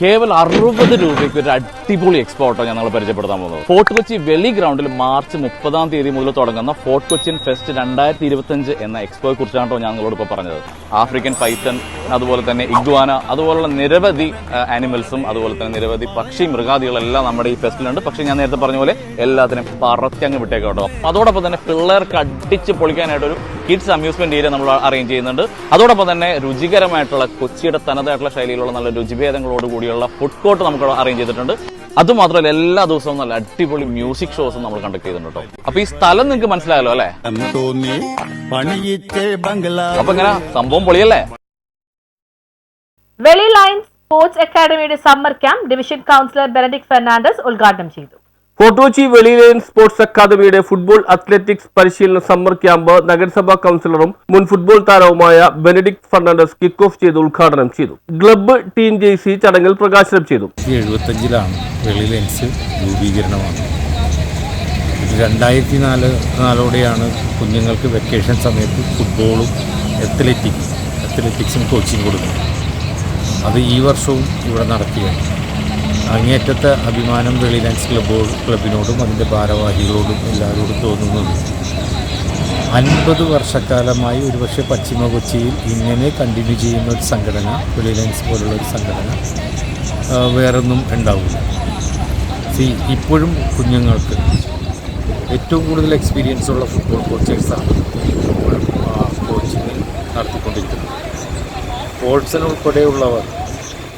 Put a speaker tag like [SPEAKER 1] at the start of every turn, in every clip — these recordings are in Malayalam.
[SPEAKER 1] കേവലം അറുപത് രൂപയ്ക്ക് ഒരു അടിപൊളി എക്സ്പോർട്ടോ ഞാൻ നിങ്ങളെ പരിചയപ്പെടുത്താൻ പോകുന്നത്. ഫോർട്ട് കൊച്ചി വെളി ഗ്രൗണ്ടിൽ മാർച്ച് മുപ്പതാം തീയതി മുതൽ തുടങ്ങുന്ന ഫോർട്ട് കൊച്ചിൻ ഫെസ്റ്റ് രണ്ടായിരത്തി ഇരുപത്തഞ്ച് എന്ന എക്സ്പോയെ കുറിച്ചാണ് ഞാൻ നിങ്ങളോട് ഇപ്പോൾ പറഞ്ഞത്. ആഫ്രിക്കൻ പൈത്തൺ അതുപോലെ തന്നെ ഇഗ്വാന അതുപോലുള്ള നിരവധി ആനിമൽസും അതുപോലെ തന്നെ നിരവധി പക്ഷി മൃഗാദികളെല്ലാം നമ്മുടെ ഈ ഫെസ്റ്റിലുണ്ട് പക്ഷേ ഞാൻ നേരത്തെ പറഞ്ഞ പോലെ എല്ലാത്തിനും പറത്തങ്ങ് വിട്ടേക്കാം കേട്ടോ. അതോടൊപ്പം തന്നെ പിള്ളേർക്ക് അടിച്ച് പൊളിക്കാനായിട്ട് ഒരു കിഡ്സ് അമ്യൂസ്മെന്റ് ഏരിയ നമ്മൾ അറേഞ്ച് ചെയ്യുന്നുണ്ട്. അതോടൊപ്പം തന്നെ രുചികരമായിട്ടുള്ള കൊച്ചിയുടെ തനതായിട്ടുള്ള ശൈലിയിലുള്ള നല്ല രുചിഭേദങ്ങളോട് കൂടിയുള്ള ഫുഡ് കോർട്ട് നമുക്ക് അറേഞ്ച് ചെയ്തിട്ടുണ്ട്. അതുമാത്രമല്ല എല്ലാ ദിവസവും നല്ല അടിപൊളി മ്യൂസിക് ഷോസും നമ്മൾ കണ്ടക്ട് ചെയ്തിട്ടുണ്ട് കേട്ടോ. അപ്പൊ ഈ സ്ഥലം നിങ്ങൾക്ക് മനസ്സിലായല്ലോ അല്ലെ? അപ്പൊ ഇങ്ങനെ സംഭവം പൊളിയല്ലേ?
[SPEAKER 2] വെളി ലയൻസ് സ്പോർട്സ് അക്കാദമിയുടെ summer camp division councillor Benedict Fernandez ഉദ്ഘാടനം ചെയ്തു.
[SPEAKER 3] ഫോട്ടോച്ചി വെളി ലയൻസ് സ്പോർട്സ് അക്കാദമിയുടെ ഫുട്ബോൾ അത്ലറ്റിക്സ് പരിശീലന സമ്മർ ക്യാമ്പ് നഗരസഭാ കൌൺസിലറും മുൻ ഫുട്ബോൾ താരവുമായ ബെനഡിക് ഫെർണാണ്ടസ് കിക്ക് ഓഫ് ചെയ്ത് ഉദ്ഘാടനം ചെയ്തു. ക്ലബ്ബ് ടീം ജേഴ്സി ചടങ്ങിൽ പ്രകാശനം ചെയ്തു.
[SPEAKER 4] എഴുപത്തഞ്ചിലാണ് വെളി ലെൻസ് രൂപീകരണമാണ് ഇത് രണ്ടായിരത്തി നാല് നാലോടെയാണ് കുഞ്ഞുങ്ങൾക്ക് വെക്കേഷൻ സമയത്ത് ഫുട്ബോളും അത്ലറ്റിക്സ് അത്ലറ്റിക്സും കോച്ചിങ് കൊടുക്കുന്നത്. അത് ഈ വർഷവും ഇവിടെ നടക്കുകയാണ്. അങ്ങേറ്റത്തെ അഭിമാനം വെളി ലെൻസ് ക്ലബ്ബോ ക്ലബിനോടും അതിന്റെ ഭാരവാഹികളോടും എല്ലാവരോടും തോന്നുന്നത് അൻപത് വർഷക്കാലമായി ഒരുപക്ഷെ പശ്ചിമ കൊച്ചിയിൽ ഇങ്ങനെ കണ്ടിന്യൂ ചെയ്യുന്ന ഒരു സംഘടന വെളി ലെൻസ് പോലുള്ള ഒരു സംഘടന വേറൊന്നും ഉണ്ടാവില്ല. സി ഇപ്പോഴും കുഞ്ഞുങ്ങൾക്ക് ഏറ്റവും കൂടുതൽ എക്സ്പീരിയൻസ് ഉള്ള ഫുട്ബോൾ കോച്ചേഴ്സാണ് ഇപ്പോഴും കോച്ചിങ് നടത്തിക്കൊണ്ടിരിക്കുന്നത് പോൾസൺ ഉൾപ്പെടെയുള്ളവർ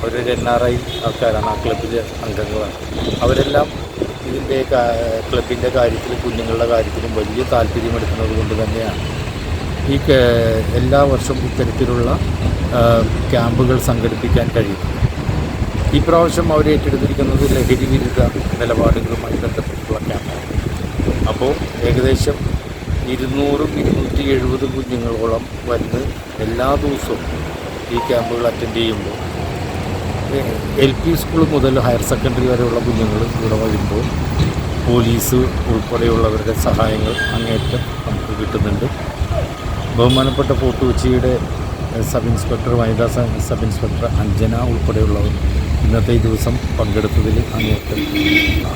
[SPEAKER 4] ഒരു എൻ ആർ ഐ ആൾക്കാരാണ് ആ ക്ലബിലെ അംഗങ്ങളാണ്. അവരെല്ലാം ഇതിന്റെ ക്ലബിന്റെ കാര്യത്തിലും കുഞ്ഞുങ്ങളുടെ കാര്യത്തിലും വലിയ താല്പര്യമെടുക്കുന്നത് കൊണ്ട് തന്നെയാണ്. ഈ എല്ലാ വർഷവും ഇത്തരത്തിലുള്ള ക്യാമ്പുകൾ സംഘടിപ്പിക്കാൻ കഴിയും. ഈ പ്രാവശ്യം അവർ ഏറ്റെടുത്തിരിക്കുന്നത് ലഹരി വിരുദ്ധ നിലപാടുകളുമായി ബന്ധപ്പെട്ടുള്ള ക്യാമ്പാണ്. അപ്പോൾ ഏകദേശം ഇരുന്നൂറും ഇരുന്നൂറ്റി എഴുപത് കുഞ്ഞുങ്ങളോളം വന്ന് എല്ലാ ദിവസവും ഈ ക്യാമ്പുകൾ അറ്റൻഡ് ചെയ്യുമ്പോൾ എൽ പി സ്കൂൾ മുതൽ ഹയർ സെക്കൻഡറി വരെയുള്ള കുഞ്ഞുങ്ങൾ ഇവിടെ വരുമ്പോൾ പോലീസ് ഉൾപ്പെടെയുള്ളവരുടെ സഹായങ്ങൾ അങ്ങേറ്റം നമുക്ക് കിട്ടുന്നുണ്ട്. ബഹുമാനപ്പെട്ട ഫോർട്ട് കൊച്ചിയുടെ സബ് ഇൻസ്പെക്ടർ വനിതാ സബ് ഇൻസ്പെക്ടർ അഞ്ജന ഉൾപ്പെടെയുള്ളവർ ഇന്നത്തെ ദിവസം പങ്കെടുത്തതിൽ അങ്ങേറ്റം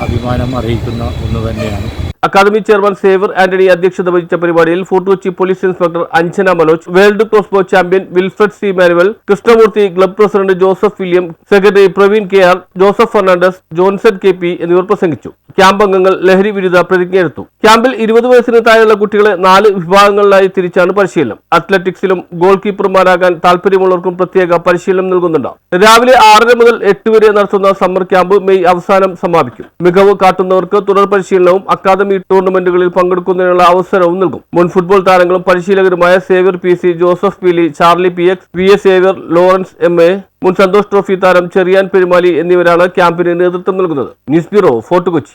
[SPEAKER 4] അഭിമാനം അറിയിക്കുന്ന ഒന്ന് തന്നെയാണ്.
[SPEAKER 3] അക്കാദമി ചെയർമാൻ സേവർ ആന്റണി അധ്യക്ഷത വഹിച്ച പരിപാടിയിൽ Fort Kochi police inspector Anjana Manoj world crossbow champion Wilfred C. Manuel Krishnamurthy club president Joseph William secretary Praveen K. R. Joseph Fernandez Johnson K. P. എന്നിവർ പ്രസംഗിച്ചു. ക്യാമ്പ് അംഗങ്ങൾ ലഹരി വിരുദ്ധ പ്രതിജ്ഞയെടുത്തു. ക്യാമ്പിൽ ഇരുപത് വയസ്സിന് താഴെയുള്ള കുട്ടികളെ നാല് വിഭാഗങ്ങളിലായി തിരിച്ചാണ് പരിശീലനം. അത്ലറ്റിക്സിലും ഗോൾ കീപ്പർമാരാകാൻ താല്പര്യമുള്ളവർക്കും പ്രത്യേക പരിശീലനം നൽകുന്നുണ്ട്. രാവിലെ ആറര മുതൽ എട്ട് വരെ നടത്തുന്ന സമ്മർ ക്യാമ്പ് മെയ് അവസാനം സമാപിക്കും. മികവ് കാട്ടുന്നവർക്ക് തുടർ പരിശീലനവും അക്കാദമി ടൂർണമെന്റുകളിൽ പങ്കെടുക്കുന്നതിനുള്ള അവസരവും നൽകും. മുൻ ഫുട്ബോൾ താരങ്ങളും പരിശീലകരുമായ Xavier P C Joseph Peeli Charlie P X V S Xavier Lawrence M A മുൻ സന്തോഷ് ട്രോഫി താരം ചെറിയാൻ പെരുമാലി എന്നിവരാണ് ക്യാമ്പിന് നേതൃത്വം നൽകുന്നത്. News bureau Fort Kochi.